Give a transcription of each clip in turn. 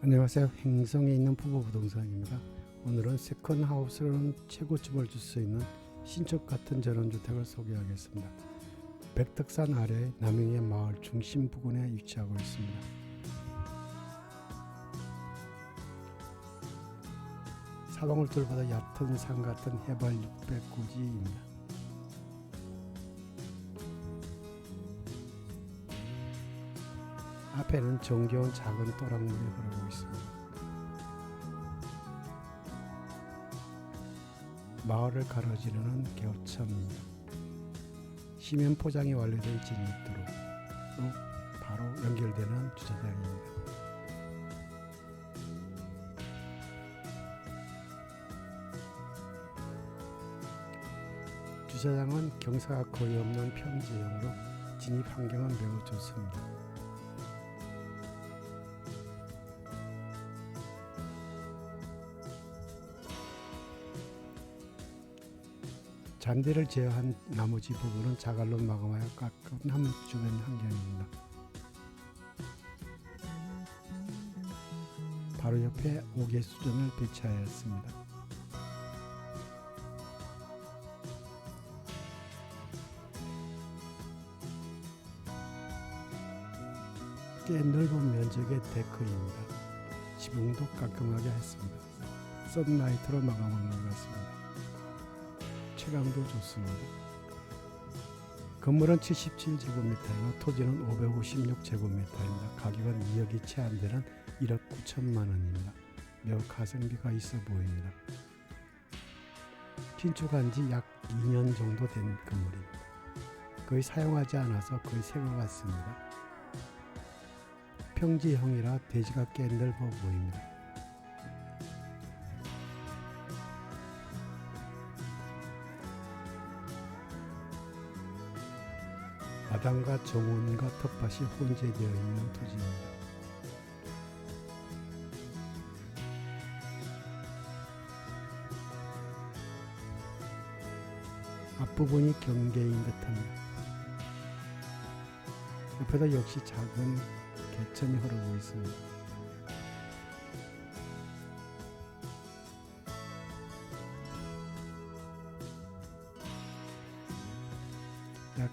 안녕하세요. 행성에 있는 부부 부동산입니다. 오늘은 세컨하우스로는 최고점을 줄 수 있는 신축 같은 전원주택을 소개하겠습니다. 백덕산 아래 남영의 마을 중심 부근에 위치하고 있습니다. 사방을 둘러보다 얕은 산 같은 해발 600고지입니다. 앞에는 정겨운 작은 또랑물이 흐르고 있습니다. 마을을 가로지르는 개호천입니다. 시면 포장이 완료된 진입도로 바로 연결되는 주차장입니다. 주차장은 경사가 거의 없는 평지형으로 진입 환경은 매우 좋습니다. 잔디를 제어한 나머지 부분은 자갈로 마감하여 깔끔한 주변 환경입니다. 바로 옆에 옥외 수전을 배치하였습니다. 꽤 넓은 면적의 데크입니다. 지붕도 깔끔하게 했습니다. 썬라이트로 마감한 것 같습니다. 체감도 좋습니다. 건물은 77제곱미터이고 토지는 556제곱미터입니다. 가격은 2억이 채 안 되는 1억 9천만 원입니다. 매우 가성비가 있어 보입니다. 신축한 지 약 2년 정도 된 건물입니다. 거의 사용하지 않아서 거의 새것 같습니다. 평지형이라 대지가 꽤 넓어 보입니다. 마당과 정원과 텃밭이 혼재되어 있는 토지입니다. 앞부분이 경계인 듯합니다. 옆에도 역시 작은 개천이 흐르고 있습니다.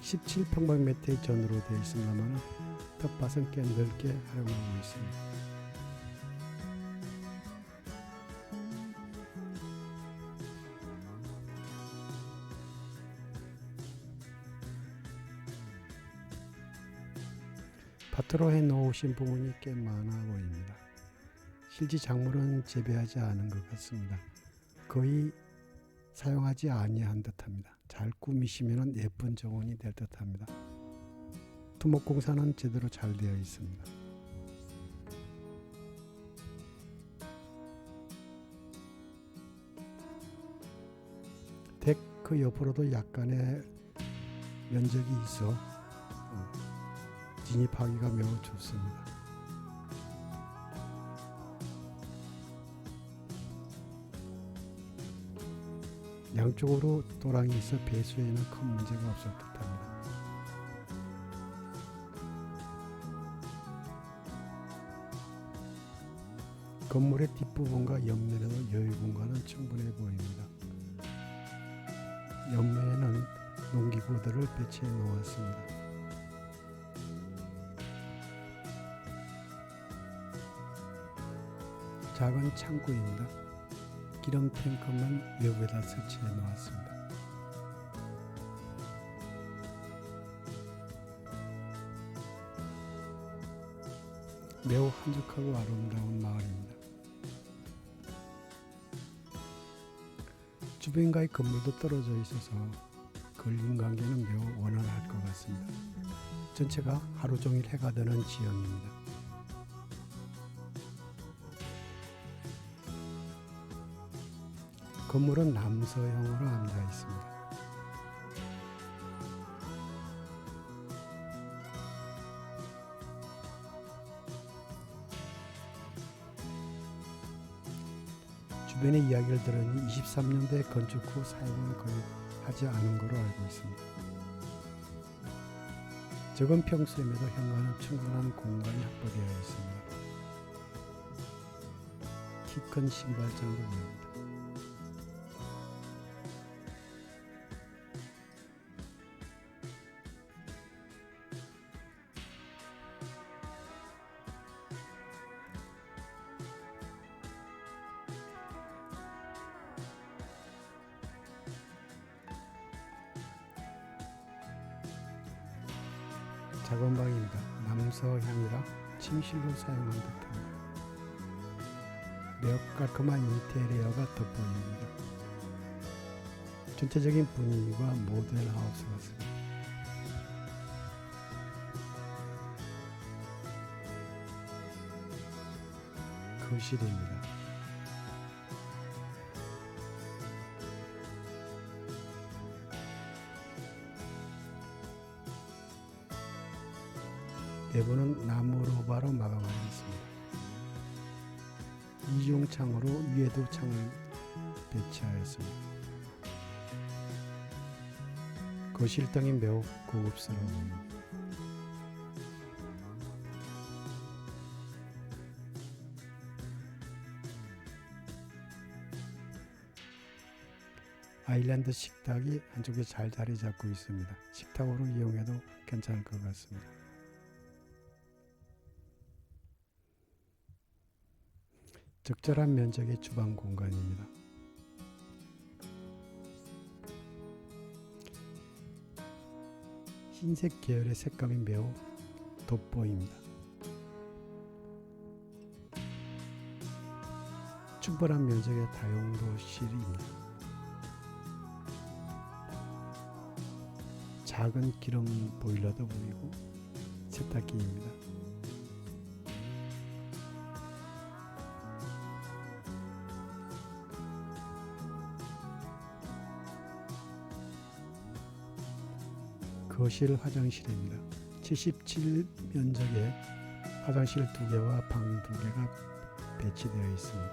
17평방미터의 전으로 되어 있습니다만 텃밭은 꽤 넓게 활용하고 있습니다. 밭으로 해 놓으신 부분이 꽤 많아 보입니다. 실제 작물은 재배하지 않은 것 같습니다. 거의 사용하지 아니한 듯합니다. 잘 꾸미시면 예쁜 정원이 될 듯합니다. 토목 공사는 제대로 잘 되어 있습니다. 데크 옆으로도 약간의 면적이 있어 어, 진입하기가 매우 좋습니다. 양쪽으로 도랑이 있어 배수에는 큰 문제가 없을 듯합니다. 건물의 뒷부분과 옆면에도 여유 공간은 충분해 보입니다. 옆면에는 농기구들을 배치해 놓았습니다. 작은 창고입니다. 기름 탱크만 외부에다 설치해 놓았습니다. 매우 한적하고 아름다운 마을입니다. 주변과의 건물도 떨어져 있어서 근린 관계는 매우 원활할 것 같습니다. 전체가 하루 종일 해가 되는 지형입니다. 건물은 남서형으로 앉아 있습니다. 주변의 이야기를 들으니 23년대 건축 후 사용은 거의 하지 않은 것으로 알고 있습니다. 적은 평수임에도 현관은 충분한 공간이 확보되어 있습니다. 키 큰 신발장도 보입니다. 작은 방입니다. 남서향이라 침실로 사용한 듯합니다. 매우 깔끔한 인테리어가 돋보입니다. 전체적인 분위기가 모델 하우스 같습니다. 거실입니다. 내부는 나무로 바로 마감하였습니다. 이중 창으로 위에도 창을 배치하였습니다. 거실 등이 매우 고급스러워입니다. 아일랜드 식탁이 한쪽에 잘 자리 잡고 있습니다. 식탁으로 이용해도 괜찮을 것 같습니다. 적절한 면적의 주방 공간입니다. 흰색 계열의 색감이 매우 돋보입니다. 충분한 면적의 다용도실입니다. 작은 기름 보일러도 보이고 세탁기입니다. 거실 화장실입니다. 77 면적의 화장실 두 개와 방두 개가 배치되어 있습니다.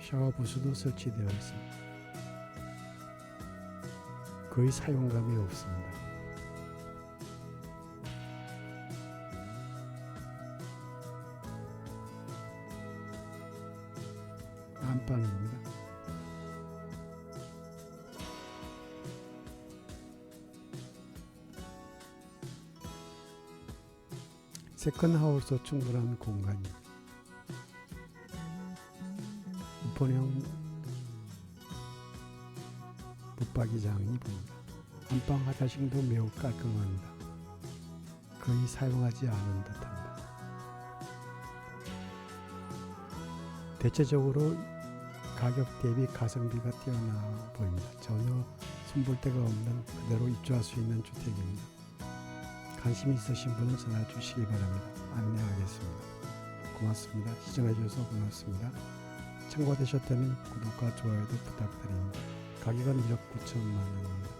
샤워 부스도 설치되어 있습니다. 거의 사용감이 없습니다. 안방입니다. 세컨하우스 충분한 공간이 우편형 붙박이장이 보입니다. 안방 화장실도 매우 깔끔합니다. 거의 사용하지 않은 듯합니다. 대체적으로 가격 대비 가성비가 뛰어나 보입니다. 전혀 손볼 데가 없는 그대로 입주할 수 있는 주택입니다. 관심 있으신 분은 전화 주시기 바랍니다. 안내하겠습니다. 고맙습니다. 시청해 주셔서 고맙습니다. 참고되셨다면 구독과 좋아요도 부탁드립니다. 가격은 1억 9천만 원입니다.